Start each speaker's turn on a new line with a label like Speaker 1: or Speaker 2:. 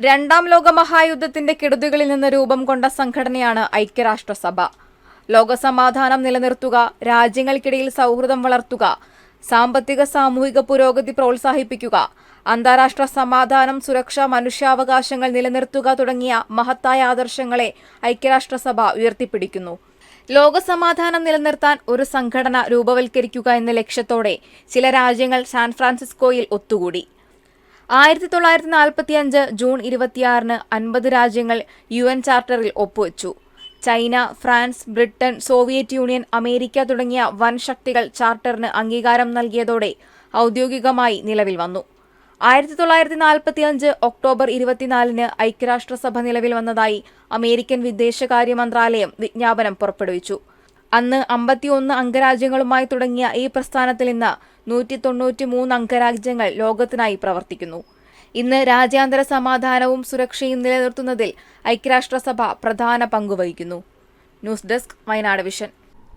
Speaker 1: രണ്ടാം ലോക മഹായുദ്ധത്തിന്റെ കെടുതികളിൽ നിന്ന് രൂപം കൊണ്ട സംഘടനയാണ് ഐക്യരാഷ്ട്രസഭ. ലോകസമാധാനം നിലനിർത്തുക രാജ്യങ്ങൾക്കിടയിൽ സൗഹൃദം വളർത്തുക സാമ്പത്തിക സാമൂഹിക പുരോഗതി പ്രോത്സാഹിപ്പിക്കുക അന്താരാഷ്ട്ര സമാധാനം സുരക്ഷ മനുഷ്യാവകാശങ്ങൾ നിലനിർത്തുക തുടങ്ങിയ മഹത്തായ ആദർശങ്ങളെ ഐക്യരാഷ്ട്രസഭ ഉയർത്തിപ്പിടിക്കുന്നു. ലോകസമാധാനം നിലനിർത്താൻ ഒരു സംഘടന രൂപവൽക്കരിക്കുക എന്ന ലക്ഷ്യത്തോടെ ചില രാജ്യങ്ങൾ സാൻ ഫ്രാൻസിസ്കോയിൽ ഒത്തുകൂടി. ആയിരത്തി തൊള്ളായിരത്തി നാൽപ്പത്തി അഞ്ച് ജൂൺ ഇരുപത്തിയാറിന് അൻപത് രാജ്യങ്ങൾ യു എൻ ചാർട്ടറിൽ ഒപ്പുവെച്ചു. China France Britain Soviet Union America തുടങ്ങിയ വൻ ശക്തികൾ ചാർട്ടറിന് അംഗീകാരം നൽകിയതോടെ ഔദ്യോഗികമായി നിലവിൽ വന്നു. ആയിരത്തി തൊള്ളായിരത്തി നാൽപ്പത്തി അഞ്ച് ഒക്ടോബർ ഇരുപത്തിനാലിന് ഐക്യരാഷ്ട്രസഭ നിലവിൽ വന്നതായി അമേരിക്കൻ വിദേശകാര്യ മന്ത്രാലയം വിജ്ഞാപനം പുറപ്പെടുവിച്ചു. അന്ന് അമ്പത്തിയൊന്ന് അംഗരാജ്യങ്ങളുമായി തുടങ്ങിയ ഈ പ്രസ്ഥാനത്തിൽ ഇന്ന് നൂറ്റി തൊണ്ണൂറ്റി മൂന്ന് അംഗരാജ്യങ്ങൾ ലോകത്തിനായി പ്രവർത്തിക്കുന്നു. ഇന്ന് രാജ്യാന്തര സമാധാനവും സുരക്ഷയും നിലനിർത്തുന്നതിൽ ഐക്യരാഷ്ട്രസഭ പ്രധാന പങ്കുവഹിക്കുന്നു ന്യൂസ് ഡെസ്ക് വയനാട് വിഷൻ.